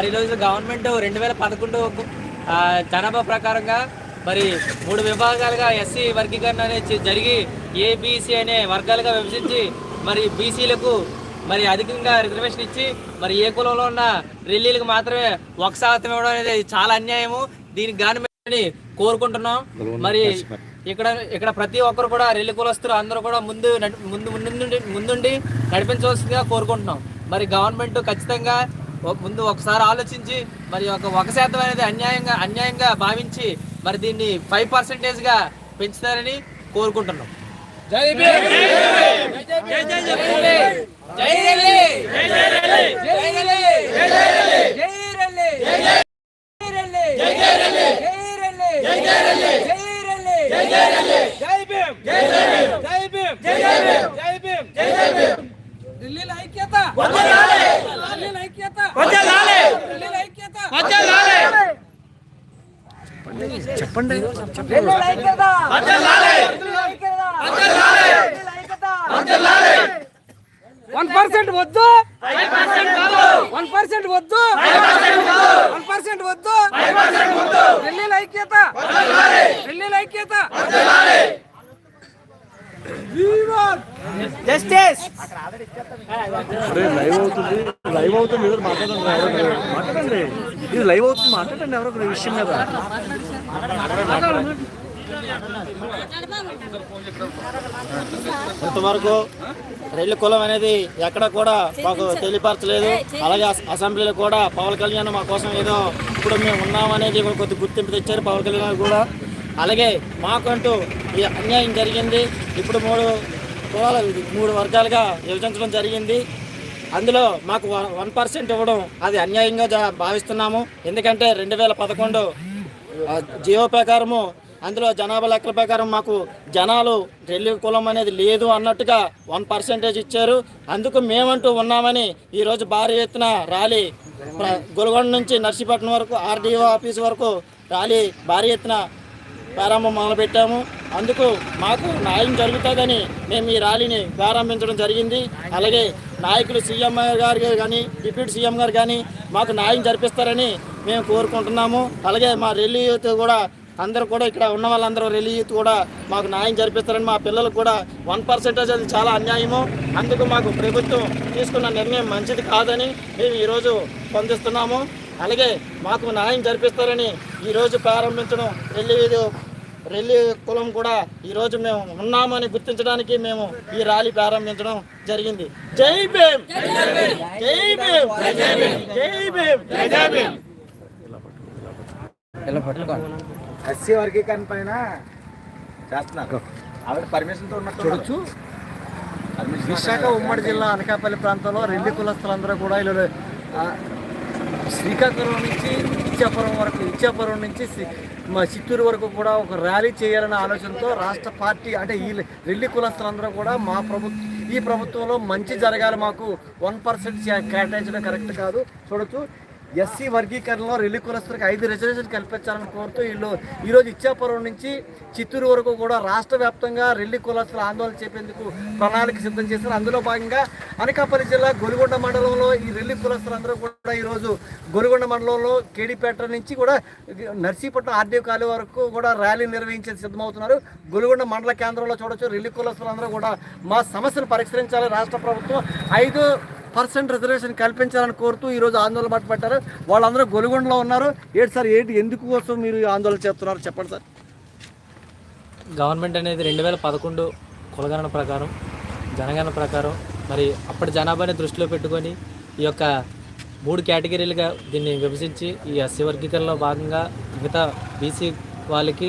మరి ఈరోజు గవర్నమెంట్ రెండు వేల పదకొండు జనాభా ప్రకారంగా మరి మూడు విభాగాలుగా ఎస్సీ వర్గీకరణ అనేది జరిగి ఏబిసి అనే వర్గాలుగా విభజించి మరి బీసీలకు మరి అధికంగా రిజర్వేషన్ ఇచ్చి మరి ఏ కులంలో ఉన్న రెల్లీలకు మాత్రమే ఒక శాతం ఇవ్వడం అనేది చాలా అన్యాయము. దీనికి గాని కోరుకుంటున్నాం. మరి ఇక్కడ ఇక్కడ ప్రతి ఒక్కరు కూడా రెల్లి కులస్తులు అందరూ కూడా ముందు ముందు ముందుండి ముందుండి నడిపించవలసిందిగా కోరుకుంటున్నాం. మరి గవర్నమెంట్ ఖచ్చితంగా ముందు ఒకసారి ఆలోచించి మరి ఒక ఒక శాతం అనేది అన్యాయంగా అన్యాయంగా భావించి మరి దీన్ని ఫైవ్ పర్సెంటేజ్గా పెంచుతారని కోరుకుంటున్నాం జై భీమ్! జై జై జై రెల్లి! చెప్పండి. వన్ పర్సెంట్ వద్దు. వన్ పర్సెంట్ వద్దు. వన్ పర్సెంట్ వద్దు. ఢిల్లీలో ఐక్యత ఢిల్లీలో ఐక్యత జస్టిస్! అరే లైవ్ అవుతుంది. లైవ్ అవుతుంది. ఎవరు మాట్లాడండి ఎవరు మాట్లాడండి. ఇది లైవ్ అవుతుంది. మాట్లాడండి. ఎవరో ఒక విషయం మీద ఇంతవరకు రెల్లి కులం అనేది ఎక్కడ కూడా మాకు తెలియపరచలేదు. అలాగే అస- అసెంబ్లీలో కూడా పవన్ కళ్యాణ్ మా కోసం ఏదో ఇప్పుడు మేము ఉన్నామనేది కొద్ది గుర్తింపు తెచ్చారు పవన్ కళ్యాణ్ కూడా. అలాగే మాకంటూ ఈ అన్యాయం జరిగింది. ఇప్పుడు మూడు కులాల మూడు వర్గాలుగా విభజించడం జరిగింది. అందులో మాకు వన్- వన్ పర్సెంట్ ఇవ్వడం అది అన్యాయంగా జా- భావిస్తున్నాము. ఎందుకంటే రెండు వేల పదకొండు జియో ప్రకారము అందులో జనాభా లెక్కల ప్రకారం మాకు జనాలు రెల్లి కులం అనేది లేదు అన్నట్టుగా వన్ పర్సెంటేజ్ ఇచ్చారు. అందుకు మేమంటూ ఉన్నామని ఈరోజు భారీ ఎత్తున ర్యాలీ గొలగొండ నుంచి నర్సీపట్నం వరకు ఆర్డీఓ ఆఫీస్ వరకు ర్యాలీ భారీ ఎత్తున ప్రారంభం మొదలుపెట్టాము. అందుకు మాకు న్యాయం జరుగుతుందని మేము ఈ ర్యాలీని ప్రారంభించడం జరిగింది. అలాగే నాయకులు సీఎం గారు కానీ డిప్యూటీ సీఎం గారు కానీ మాకు న్యాయం జరిపిస్తారని మేము కోరుకుంటున్నాము. అలాగే మా రెల్లీ యూత్ కూడా అందరూ కూడా ఇక్కడ ఉన్న వాళ్ళందరూ రెల్లీ యూత్ కూడా మాకు న్యాయం జరిపిస్తారని మా పిల్లలకు కూడా వన్ పర్సెంటేజ్ అది చాలా అన్యాయము. అందుకు మాకు ప్రభుత్వం తీసుకున్న నిర్ణయం మంచిది కాదని మేము ఈరోజు పొందిస్తున్నాము అలాగే మాకు న్యాయం జరిపిస్తారని ఈరోజు ప్రారంభించడం రిలీజ్ రెల్లి కులం కూడా ఈరోజు మేము ఉన్నామని గుర్తించడానికి మేము ఈ ర్యాలీ ప్రారంభించడం జరిగింది. జై భీమ్! జై భీమ్! జై భీమ్! జై భీమ్! ఎస్సీ వర్గీకరణ పైన చేస్తున్నారు. ఆవిడ పర్మిషన్తో ఉన్నట్టు చూడొచ్చు. విశాఖ ఉమ్మడి జిల్లా అనకాపల్లి ప్రాంతంలో రెల్లి కులస్తులందరూ కూడా ఇలా శ్రీకాకుళం నుంచి ఇచ్చాపురం వరకు ఇచ్చాపురం నుంచి మా చిత్తూరు వరకు కూడా ఒక ర్యాలీ చేయాలనే ఆలోచనతో రాష్ట్ర పార్టీ అంటే ఈ రెల్లి కులస్తులందరూ కూడా మా ప్రభుత్వం ఈ ప్రభుత్వంలో మంచి జరగాలి మాకు వన్ పర్సెంట్ కేటాయించడం కరెక్ట్ కాదు. చూడొచ్చు. ఎస్సీ వర్గీకరణలో రెల్లి కులస్తులకు ఐదు రిజర్వేషన్ కల్పించాలని కోరుతూ వీళ్ళు ఈరోజు ఇచ్చాపురం నుంచి చిత్తూరు వరకు కూడా రాష్ట్ర వ్యాప్తంగా రెల్లి కులస్తుల ఆందోళన చేపేందుకు ప్రణాళిక సిద్ధం చేశారు. అందులో భాగంగా అనకాపల్లి జిల్లా గొలుగొండ మండలంలో ఈ రెల్లి కులస్తులందరూ కూడా ఈరోజు గొలుగొండ మండలంలో కేడీపేట నుంచి కూడా నర్సీపట్నం ఆర్డీఓ కాలు వరకు కూడా ర్యాలీ నిర్వహించే సిద్ధమవుతున్నారు. గొలుగొండ మండల కేంద్రంలో చూడొచ్చు రెల్లి కులస్తులందరూ కూడా మా సమస్యను పరిష్కరించాలి రాష్ట్ర ప్రభుత్వం ఐదు పర్సెంట్ రిజర్వేషన్ కల్పించాలని కోరుతూ ఈరోజు ఆందోళన బాట వాళ్ళందరూ గొలుగొండలో ఉన్నారు. ఏంటి సార్ ఏంటి ఎందుకు కోసం మీరు ఆందోళన చేస్తున్నారు? చెప్పండి సార్. గవర్నమెంట్ అనేది రెండు వేల పదకొండు కులగణన ప్రకారం జనగణన ప్రకారం మరి అప్పటి జనాభాని దృష్టిలో పెట్టుకొని ఈ యొక్క మూడు కేటగిరీలుగా దీన్ని విభజించి ఈ ఎస్సీ వర్గీకరణలో భాగంగా మిగతా బీసీ వాళ్ళకి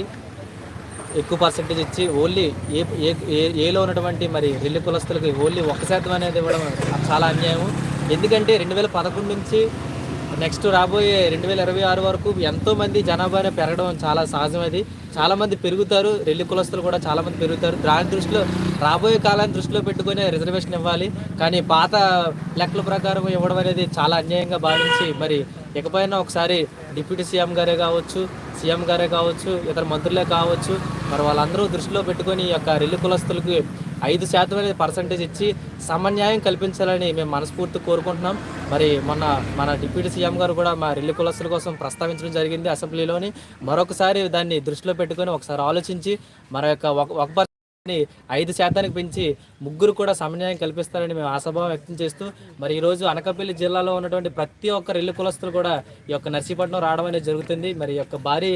ఎక్కువ పర్సెంటేజ్ ఇచ్చి ఓన్లీ ఏ ఏ ఏ- ఏలో ఉన్నటువంటి మరి రెల్లి కులస్తులకి ఓన్లీ ఒక శాతం అనేది ఇవ్వడం చాలా అన్యాయం ఎందుకంటే రెండు వేల పదకొండు నుంచి నెక్స్ట్ రాబోయే రెండు వేల ఇరవై ఆరు వరకు ఎంతోమంది జనాభా పెరగడం చాలా సహజం అది. చాలామంది పెరుగుతారు రెల్లి కులస్తులు కూడా చాలామంది పెరుగుతారు. దాని దృష్టిలో రాబోయే కాలాన్ని దృష్టిలో పెట్టుకునే రిజర్వేషన్ ఇవ్వాలి. కానీ పాత లెక్కల ప్రకారం ఇవ్వడం అనేది చాలా అన్యాయంగా భావించి మరి ఇకపైన ఒకసారి డిప్యూటీ సీఎం గారే కావచ్చు సీఎం గారే కావచ్చు ఇతర మంత్రులే కావచ్చు మరి వాళ్ళందరూ దృష్టిలో పెట్టుకొని ఈ యొక్క రెల్లి కులస్తులకి ఐదు శాతం అనేది పర్సంటేజ్ ఇచ్చి సమన్యాయం కల్పించాలని మేము మనస్ఫూర్తి కోరుకుంటున్నాం. మరి మొన్న మన డిప్యూటీ సీఎం గారు కూడా మా రెల్లి కులస్తుల కోసం ప్రస్తావించడం జరిగింది అసెంబ్లీలోని. మరొకసారి దాన్ని దృష్టిలో పెట్టుకొని ఒకసారి ఆలోచించి మన యొక్క ఒక ఐదు శాతానికి పెంచి ముగ్గురు కూడా సమన్వయం కల్పిస్తారని మేము ఆశాభావం వ్యక్తం చేస్తూ మరి ఈరోజు అనకాపల్లి జిల్లాలో ఉన్నటువంటి ప్రతి ఒక్క ఇల్లు కులస్తులు కూడా ఈ యొక్క నర్సీపట్నం రావడం అనేది జరుగుతుంది. మరి యొక్క భారీ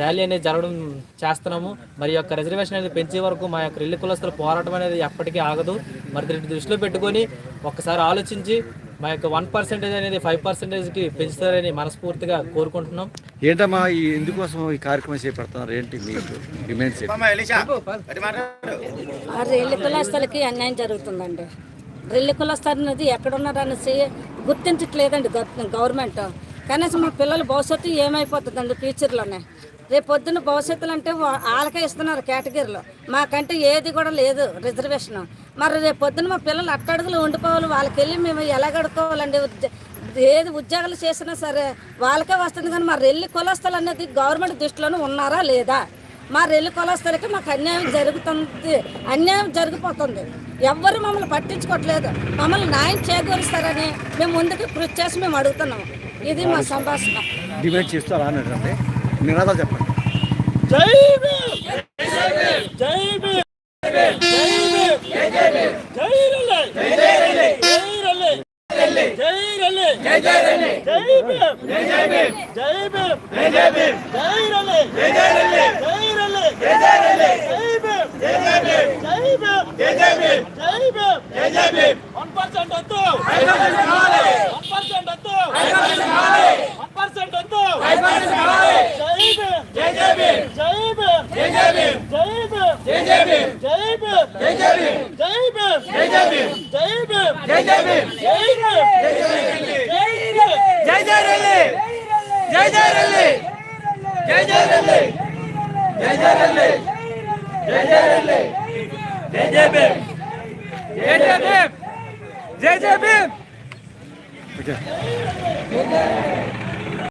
ర్యాలీ అనేది జరగడం చేస్తున్నాము. మరి యొక్క రిజర్వేషన్ అనేది పెంచే వరకు మా యొక్క ఇల్లు కులస్తుల పోరాటం అనేది ఎప్పటికీ ఆగదు. మరి దీన్ని దృష్టిలో పెట్టుకొని ఒక్కసారి ఆలోచించి మా యొక్క వన్ పర్సెంటేజ్ అనేది ఫైవ్ పర్సెంటేజ్కి పెంచుతారని మనస్ఫూర్తిగా కోరుకుంటున్నాం. ఏంటమ్మా ఈ ఎందుకోసం ఈ కార్యక్రమం చేపడుతున్నారు? ఏంటి మీకు డిమాండ్స్ కులస్తులకి అన్యాయం జరుగుతుందండి. రెల్లి కులస్తారు అనేది ఎక్కడున్నారనేసి గుర్తించట్లేదండి గవ- గవర్నమెంట్. కనీసం మా పిల్లల భవిష్యత్తు ఏమైపోతుందండి ఫ్యూచర్లోనే? రేపు పొద్దున్న భవిష్యత్తులు అంటే వాళ్ళకే ఇస్తున్నారు కేటగిరీలో. మాకంటే ఏది కూడా లేదు రిజర్వేషన్. మరి రేపు పొద్దున్న మా పిల్లలు అట్టడుగులు ఉండిపోవాలి. వాళ్ళకి వెళ్ళి మేము ఎలా గడుకోవాలండి ఏది ఉద్యోగాలు చేసినా సరే వాళ్ళకే వస్తుంది కానీ మా రెల్లి కులస్తులు అనేది గవర్నమెంట్ దృష్టిలోనే ఉన్నారా లేదా? మా రెల్లి కులస్తులకి మాకు అన్యాయం జరుగుతుంది. అన్యాయం జరిగిపోతుంది. ఎవ్వరు మమ్మల్ని పట్టించుకోవట్లేదు. మమ్మల్ని న్యాయం చేకూరుస్తారని మేము ముందుకు కృషి చేసి మేము అడుగుతున్నాము ఇది మా సంభాషణ. డిమాండ్ చేస్తూ అలా అన్నారంటే నినాదాలు చెప్పండి. జై భీమ్! జై భీమ్ జై భీమ్ జై రల్లే జై రల్లే జై రల్లే జై జై రల్లే జై భీమ్ జై జై భీమ్ జై భీమ్ జై జై భీమ్ జై రల్లే జై జై రల్లే జై రల్లే జై జై రల్లే జై భీమ్ జై జై భీమ్ జై భీమ్ జై జై జై జై భీమ్ 1% వద్దు 5% కావాలి 1% వద్దు 5% కావాలి 1% వద్దు 5% కావాలి జై భీమ్ జై జై భీమ్ జై భీమ్ జై భీమ్ జై భీమ్ జై జై భీమ్ జై భీమ్ జై భీమ్ జై భీమ్ జై భీమ్ జై భీమ్ జై జై జై జై జై జై జై జై జై జై జై జై జై జై భీమ్! జై జై భీమ్! జై జై భీమ్! ఓకే